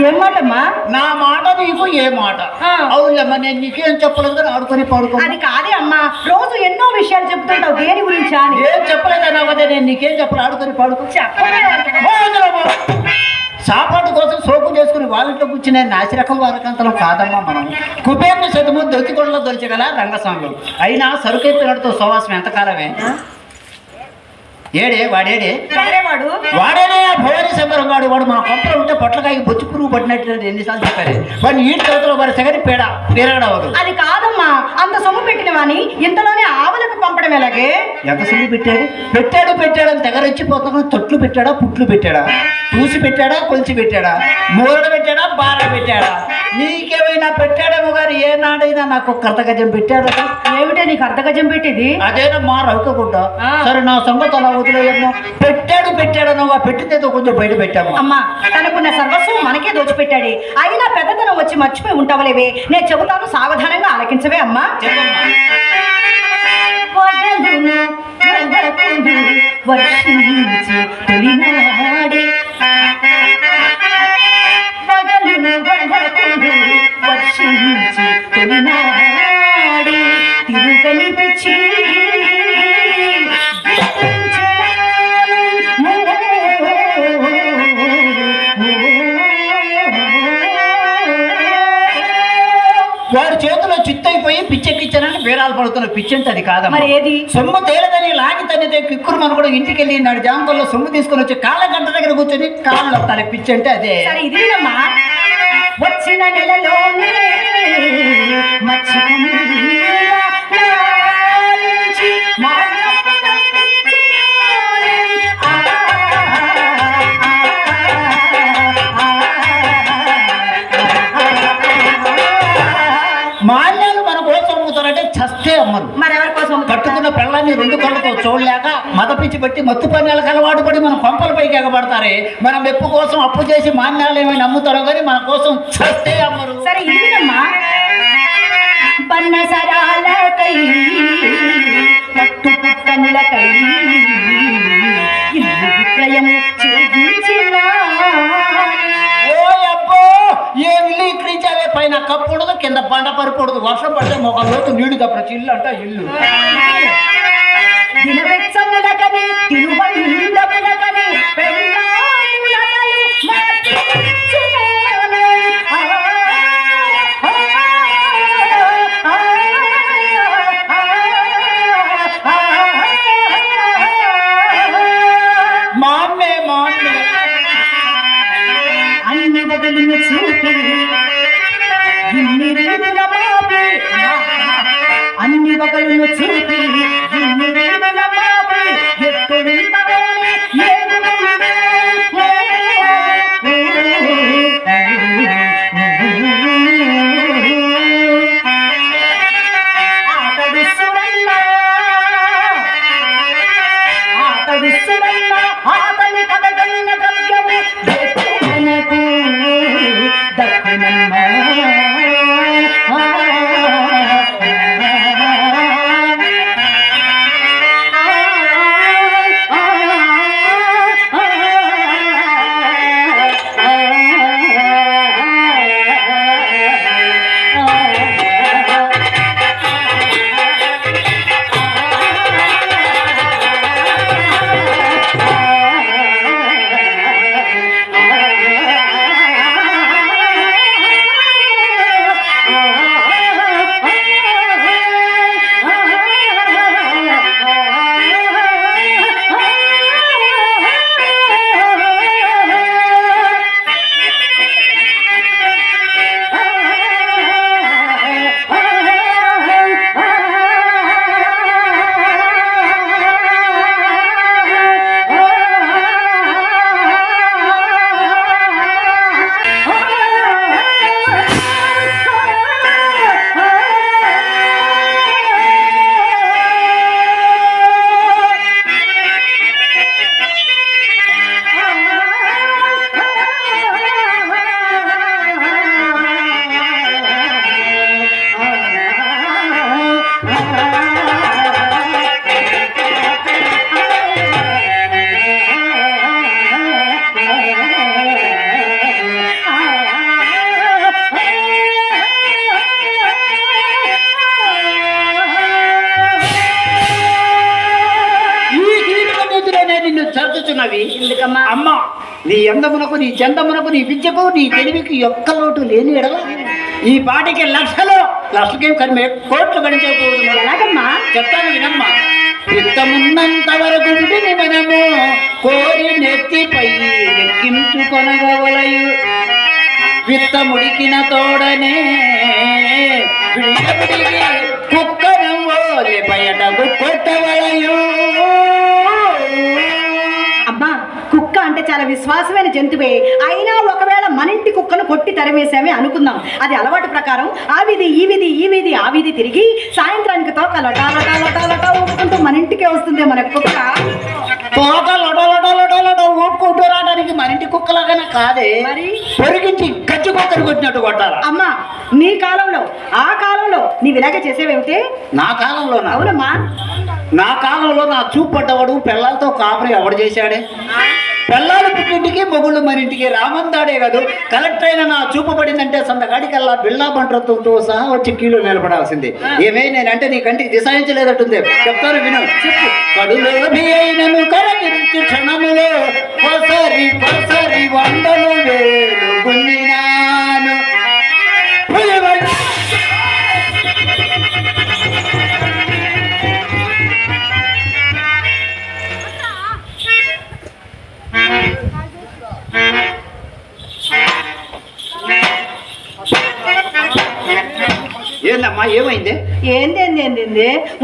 ఏం మాటమ్మా నా మాట నీకు ఏ మాట? ఆ. అవునులేమ్మా నేను నీకేం చెప్పలేదు కానీ ఆడుకొని పడుకో అది కాదే అమ్మా. రోజు ఎన్నో విషయాలు చెప్తుంటావు. దేని గురించి అని? ఏం చెప్పలేదన్నా కదా నేను నీకేం చెప్పలేదు ఆడుకొని పడుకో. సాపాటు కోసం సోపు చేసుకుని వాళ్ళంట్లో కూర్చునే నాసిరకం వారకంతలం కాదమ్మా మనం. కుబేర్ని సతుము దొత్తికొండలో దొరిచగల రంగస్వాములు అయినా సరుకెత్తినడుతో సోవాసం ఎంతకాలమే? ఏడే వాడేడే? ఎవరేవాడు వాడేనే భవానీ శంకరం వాడు వాడు మన కొంపలో ఉంటే పొట్లకాయ బొచ్చు పురుగు పట్టినట్టు ఎన్నిసార్లు చెప్పారు. వాడిని ఈడు చేతిలో వారి సగరి పేడ పేరగడవదు అది కాదమ్మా. అంత సొమ్ము పెట్టిన వాని ఇంతలోనే ఆవులకు పంపడం ఎలాగే? ఎంత సొమ్ము పెట్టాడు? పెట్టాడు పెట్టాడు అని తెగరొచ్చిపోతాను తొట్లు పెట్టాడా? పుట్లు పెట్టాడా? చూసి పెట్టాడా కొలిచి పెట్టాడా మూరడ పెట్టాడా బార పెట్టాడా? నీకేమైనా పెట్టాడేమో గారు ఏ నాడైనా నాకు కర్త గజం పెట్టాడా? ఏమిటే నీకు అర్ధగజం పెట్టేది? అదేనమ్మా రవికగుడ్డ ఆ. సరే నా సంగతి అలా వదిలేయమ్మా. పెట్టాడు పెట్టాడనవా పెట్టిందేదో కొంచెం బయట పెట్టాము అమ్మా తనకున్న సర్వస్వం మనకే దోచిపెట్టాడు. అయినా పెద్దతనం వచ్చి మర్చిపోయి ఉంటావలేవే. నేను చెబుతాను సావధానంగా ఆలకించవే అమ్మా. వర్షించి తొలినాడే. వదలును వదకును బేరాలు పడుతున్న పిచ్చెంటే అది కాదమ్మా. మరి ఏది? సొమ్ము తేలదని లాగి తన్నితే కిక్కురు మన కూడా ఇంటికి వెళ్ళి నాడు జాంపల్లో సొమ్ము తీసుకొని వచ్చి కాళ్ళ గంట దగ్గర కూర్చొని కాళ్ళు వస్తాడు పిచ్చంటే అదే. వచ్చిన నెలలోనే మచ్చిక పెళ్ళాన్ని రెండు కళ్ళతో చూడలేక మత పిచ్చి పెట్టి మత్తు పన్యాలకు అలవాటు పడి మన కొంపలపైకి ఎగబడతారే. మన మెప్పు కోసం అప్పు చేసి మాన్యాలు ఏమైనా అమ్ముతారో కానీ మన కోసం చస్తే అమ్మరు. సరే ఇది వినమ్మా పన్నసరాలకై పట్టు పుట్టములకై ఇల్లు విక్రయము చేయించిన పైన కప్పుడదు కింద బండ పరిపడదు వర్షం పడితే మొక్క లోతు నీళ్ళు తప్పచ్చు ఇల్లు అంట ఇల్లు. దినవెచ్చములకని తిరువండములకని పెళ్ళాములకలు మార్చినాను. ఆ, ఆ, ఆ, ఆ, ఆ. మా అమ్మే మా అమ్మే అన్ని వదులును చూపి ఇన్ని రీతుల మాపి అన్ని వగలును చూపి ఉన్నవి. ఎందుకమ్మా? అమ్మ నీ ఎందమునకు నీ చందమునకు నీ విద్యకు నీ తెలివికి ఒక్క లోటు లేని ఈ పాటికి లక్షలు లక్షలకేం కరిమే కోట్లు గణించకపోదు ఎలాగమ్మా? చెప్తాను వినమ్మా. విత్తమున్నంత వరకు మనము కోరి నెత్తిపై ఎక్కించుకొనగవలయు విత్తముడికిన తోడనే విడియబడిగి కుక్కను ఓలి బయటకు కొట్టవలయు. అంటే చాలా విశ్వాసమైన జంతువే. అయినా ఒకవేళ మన ఇంటి కుక్కను కొట్టి తరిమేసామే అనుకుందాం. అది అలవాటు ప్రకారం ఆ విధి ఈ విధి ఈ విధి ఆ విధి తిరిగి సాయంత్రానికి తోక లటా లటా లటా లటా ఊపుకుంటూ మన ఇంటికే వస్తుంది మన కుక్క. తోక లొడ లొడ లొడ లొడ ఊపుకుంటూ రావడానికి మన ఇంటి కుక్కలాగానే కాదే. మరి? పొరిగించి గచ్చి కుక్కరు కొట్టినట్టు కొట్టాలా? అమ్మా నీ కాలంలో ఆ కాలంలో నీవు ఇలాగే చేసేవేమిటి? నా కాలంలో అవునమ్మా. నా కాలంలో నా చూపు పడ్డవాడు పిల్లలతో కాపురం ఎవడు చేశాడే? పిల్లలు పుట్టింటికి మొగుళ్ళు మన ఇంటికి రామందాడే కాదు. కలెక్టర్ అయిన నా చూపు పడిందంటే సందగాడికల్లా బిళ్ళా బంట్రత్వంతో సహా వచ్చి కీలో నిలబడాల్సింది. ఏమే నేనంటే నీ కంటికి దిశాయించలేదట్టుంది. చెప్తాను విను. చెప్పు. కడులో అయినను కరగించు క్షణములో. వందలు వేలు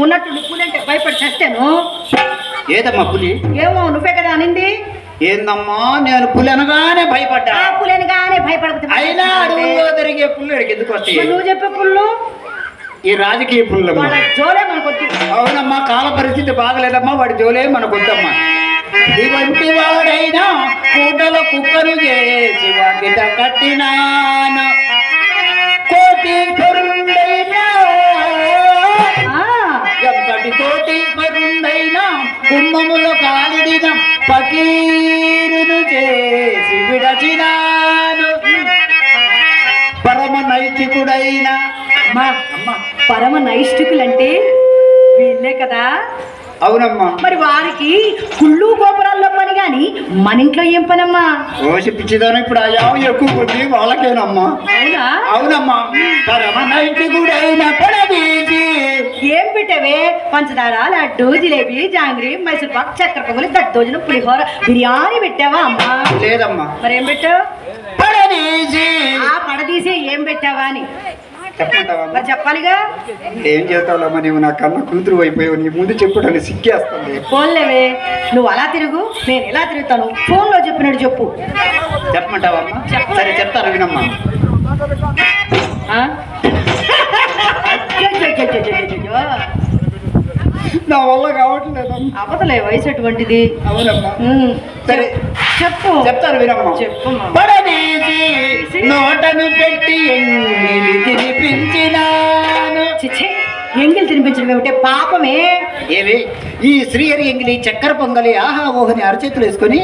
ఉన్నట్టు నువ్వులంటే భయపడి చస్తాను ఏదమ్మా పులి? ఏమో నువ్వే కదా అనింది? ఏందమ్మా నేను పులి అనగానే భయపడ్డా? ఆ పులేనిగానే భయపడకపోతే అయినా అడవుల్లో ఎందుకు మరి వస్తాయి నువ్వు చెప్పే పుల్లు? ఈ రాజకీయ వాళ్ళ జోలే మనకొద్దు. అవునమ్మా కాల పరిస్థితి బాగలేదమ్మా వాడి జోలే మనకు వద్దమ్మా ఇవంటి వాడైనా కూటలో కుక్కను చేసి వాకిట కట్టినాను. కుంభములో కాలిడిన పకీరును చేసి విడచినాను. పరమ నైతికుడైన అమ్మా అమ్మా. పరమ నైష్టికులంటే వీళ్ళే కదా. అవునమ్మా. మరి వారికి కుళ్ళు గోపురాల్లో పని గాని మన ఇంట్లో ఏం పనమ్మా? ఓసి పిచ్చిదాను ఇప్పుడు ఆ యావ ఎక్కువ కొద్ది వాళ్ళకేనమ్మా. అవునా? అవునమ్మా. పరమ నైతికుడైన పడదీసి ఏం పెట్టావే? పంచదార లడ్డు జిలేబీ జాంగ్రీ మైసూర్ పాక్ చక్కెర పొంగలి దద్దోజనం పులిహోర బిర్యానీ పెట్టావా అమ్మా? లేదమ్మా. మరేం పెట్టావు? పడదీసి ఆ పడదీసి ఏం పెట్టావా అని. చెప్పమంటావా మరి చెప్పాలిగా? ఏం చేస్తావులమ్మా నీవు? నా కన్న కూతురు అయిపోయావు. నీ ముందు చెప్పుటాన్ని సిగ్గేస్తుంది. ఫోన్లేవే నువ్వు అలా తిరుగు నేను ఎలా తిరుగుతాను? ఫోన్లో చెప్పినట్టు చెప్పు. చెప్పమంటావా అమ్మా? చెప్పు. సరే చెప్తాను వినమ్మా. నా వల్ల కావట్లేదమ్మా. అవతలే వయసు అటువంటిది సరే. చెప్పు. చెప్తాను వినమ్మా. చెప్పమ్మా. పడదీసి నోటను పెట్టి ఎంగిలి తినిపించినాను. ఎంగిల్ తినిపించడం ఏమిటే పాపమే? ఏవి ఈ శ్రీహరి ఎంగిలి చక్కెర పొంగలి ఆహా ఓహని అరచేతులు వేసుకొని